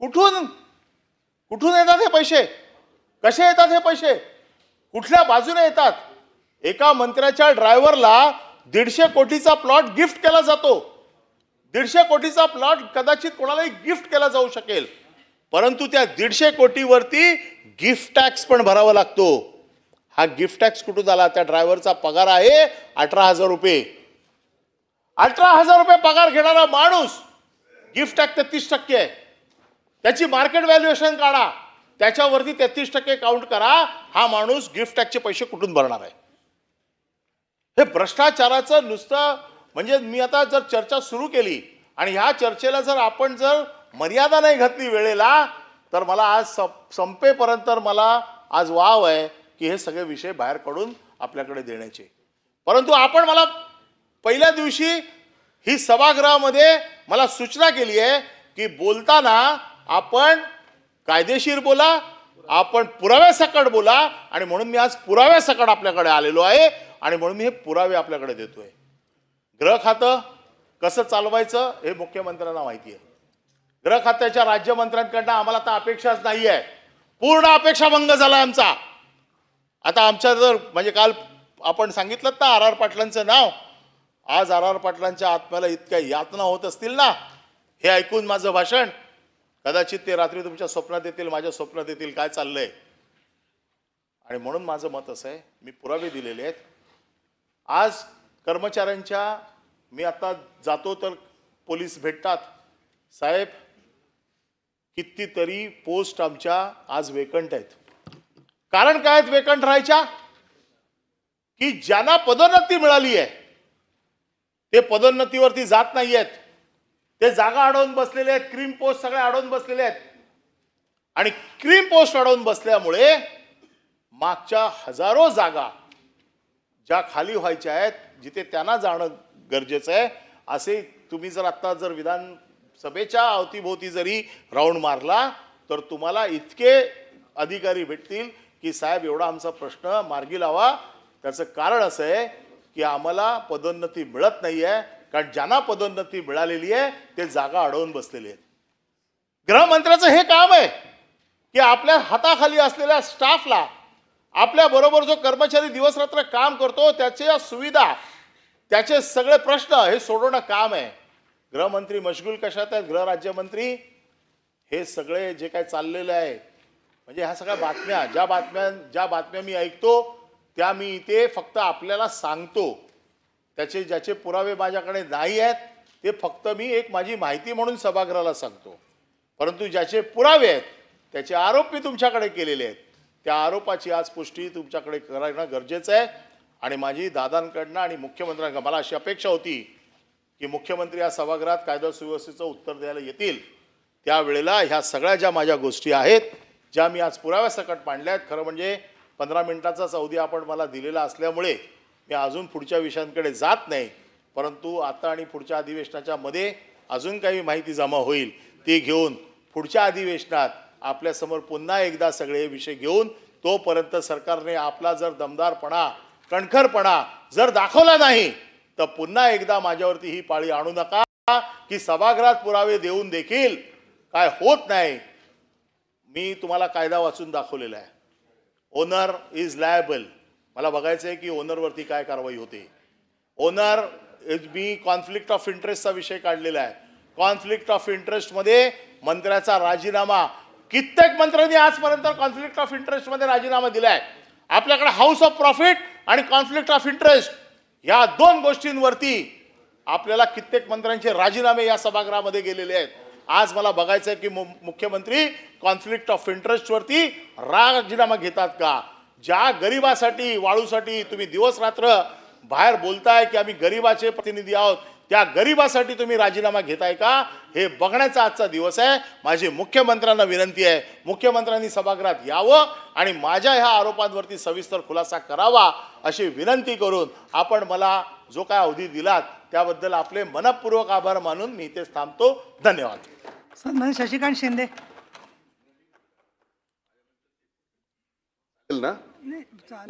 कुठून? कुठून येतात हे पैसे? कसे येतात हे पैसे? कुठल्या बाजूने येतात? एका मंत्र्याच्या ड्रायव्हरला दीडशे कोटीचा प्लॉट गिफ्ट केला जातो. दीडशे कोटीचा प्लॉट कदाचित कोणालाही गिफ्ट केला जाऊ शकेल. परंतु त्या दीडशे कोटीवरती गिफ्ट टॅक्स पण भरावा लागतो. हा गिफ्ट टॅक्स कुठून आला? त्या ड्रायव्हरचा पगार आहे अठरा हजार रुपये. अठरा हजार रुपये पगार घेणारा माणूस गिफ्ट टॅक्स तेहतीस टक्के आहे. त्याची मार्केट व्हॅल्युएशन काढा. त्याच्यावरती तेहतीस टक्के काउंट करा. हा माणूस गिफ्ट टॅक्सचे पैसे कुठून भरणार आहे? हे भ्रष्टाचाराचं नुसतं म्हणजे मी आता जर चर्चा सुरू केली आणि ह्या चर्चेला जर आपण जर मर्यादा नाही घातली वेळेला तर मला आज सं- संपेपर्यंत तर मला आज वाव आहे की हे सगळे विषय बाहेर काढून आपल्याकडे देण्याचे. परंतु आपण मला पहिल्या दिवशी ही सभागृहामध्ये मला सूचना केली आहे की बोलताना आपण कायदेशीर बोला आपण पुराव्यासकट बोला आणि म्हणून मी आज पुराव्यासकट आपल्याकडे आलेलो आहे आणि म्हणून मी हे पुरावे आपल्याकडे देतोय. ग्रह खातं कसं चालवायचं हे मुख्यमंत्र्यांना माहिती आहे. ग्रह खात्याच्या राज्यमंत्र्यांकडनं आम्हाला आता अपेक्षाच नाही आहे. पूर्ण अपेक्षाभंग झाला आमचा. आता आमच्या जर म्हणजे काल आपण सांगितलं ना आर आर पाटलांचं नाव आज आर आर पाटलांच्या आत्म्याला इतक्या यातना होत असतील ना हे ऐकून माझं भाषण कदाचित ते रात्री तुमच्या स्वप्नात येतील माझ्या स्वप्नात येतील काय चाललंय? आणि म्हणून माझं मत असं आहे मी पुरावे दिलेले आहेत. आज कर्मचाऱ्यांच्या मी आता जातो तर पोलीस भेटतात. साहेब कितीतरी पोस्ट आमच्या आज वेकंट आहेत. कारण काय आहेत वेकंट राहायच्या? की ज्यांना पदोन्नती मिळाली आहे ते पदोन्नतीवरती जात नाही आहेत ते जागा अडवून बसलेले आहेत क्रीम पोस्ट सगळे अडवून बसलेले आहेत. आणि क्रीम पोस्ट अडवून बसल्यामुळे मागच्या हजारो जागा ज्या खाली व्हायच्या आहेत जिथे त्यांना जाणं गरजेचं आहे असे तुम्ही जर आत्ता जर विधानसभेच्या अवतीभोवती जरी राऊंड मारला तर तुम्हाला इतके अधिकारी भेटतील की साहेब एवढा आमचा प्रश्न मार्गी लावा. त्याचं कारण असं आहे की आम्हाला पदोन्नती मिळत नाही आहे कारण ज्यांना पदोन्नती मिळालेली आहे ते जागा अडवून बसलेले आहेत. गृहमंत्र्याचं हे काम आहे की आपल्या हाताखाली असलेल्या स्टाफला आपल्या बरोबर जो कर्मचारी दिवसरात्र काम करतो त्याच्या सुविधा त्याचे सगळे प्रश्न हे सोडवणं काम आहे. गृहमंत्री मशगूल कशात आहेत? गृहराज्यमंत्री हे सगळे जे काय चाललेलं आहे म्हणजे ह्या सगळ्या बातम्या ज्या बातम्या ज्या बातम्या मी ऐकतो त्या मी इथे फक्त आपल्याला सांगतो. त्याचे ज्याचे पुरावे माझ्याकडे नाही आहेत ते फक्त मी एक माझी माहिती म्हणून सभागृहाला सांगतो. परंतु ज्याचे पुरावे आहेत त्याचे आरोप मी तुमच्याकडे केलेले आहेत. त्या आरोपाची आज पुष्टी तुमच्याकडे करणं गरजेचं आहे. आणि माझी दादांकडनं आणि मुख्यमंत्र्यांकडं मला अशी अपेक्षा होती की मुख्यमंत्री या सभागृहात कायदा सुव्यवस्थेचं उत्तर द्यायला येतील. त्यावेळेला ह्या सगळ्या ज्या माझ्या गोष्टी आहेत ज्या मी आज पुराव्यासकट मांडल्या आहेत खरं म्हणजे पंधरा मिनिटाचाच अवधी आपण मला दिलेला असल्यामुळे मी अजून पुढच्या विषयांकडे जात नाही परंतु आता आणि पुढच्या अधिवेशनाच्या मध्ये अजून काही माहिती जमा होईल ती घेऊन पुढच्या अधिवेशनात आपल्यासमोर पुन्हा एकदा सगळे विषय घेऊन तोपर्यंत सरकारने आपला जर दमदारपणा कणखरपणा जर दाखवला नाही तर पुन्हा एकदा माझ्यावरती ही पाळी आणू नका की सभागृहात पुरावे देऊन देखील काय होत नाही. मी तुम्हाला कायदा वाचून दाखवलेला आहे. ओनर इज लायबल मला बघायचं आहे की ओनरवरती काय कारवाई होते. ओनर मी कॉन्फ्लिक्ट ऑफ इंटरेस्टचा विषय काढलेला आहे. कॉन्फ्लिक्ट ऑफ इंटरेस्टमध्ये मंत्र्याचा राजीनामा कित्येक मंत्र्यांनी आजपर्यंत कॉन्फ्लिक्ट ऑफ इंटरेस्टमध्ये राजीनामा दिलाय. आपल्याकडे हाऊस ऑफ प्रॉफिट आणि कॉन्फ्लिक्ट ऑफ इंटरेस्ट या दोन गोष्टींवरती आपल्याला कित्येक मंत्र्यांचे राजीनामे या सभागृहामध्ये गेलेले आहेत. आज मला बघायचं आहे की मु- मुख्यमंत्री कॉन्फ्लिक्ट ऑफ इंटरेस्टवरती राजीनामा घेतात का? ज्या गरिबासाठी वाळूसाठी तुम्ही दिवस रात्र बाहेर बोलताय की आम्ही गरिबाचे प्रतिनिधी आहोत त्या गरिबासाठी तुम्ही राजीनामा घेताय का? हे बघण्याचा आजचा दिवस आहे. माझी मुख्यमंत्र्यांना विनंती आहे. मुख्यमंत्र्यांनी सभागृहात यावं आणि माझ्या ह्या आरोपांवरती सविस्तर खुलासा करावा अशी विनंती करून आपण मला जो काय अवधी दिलात त्याबद्दल आपले मनपूर्वक आभार मानून मी इथेच थांबतो. धन्यवाद. शशिकांत शिंदे. ना?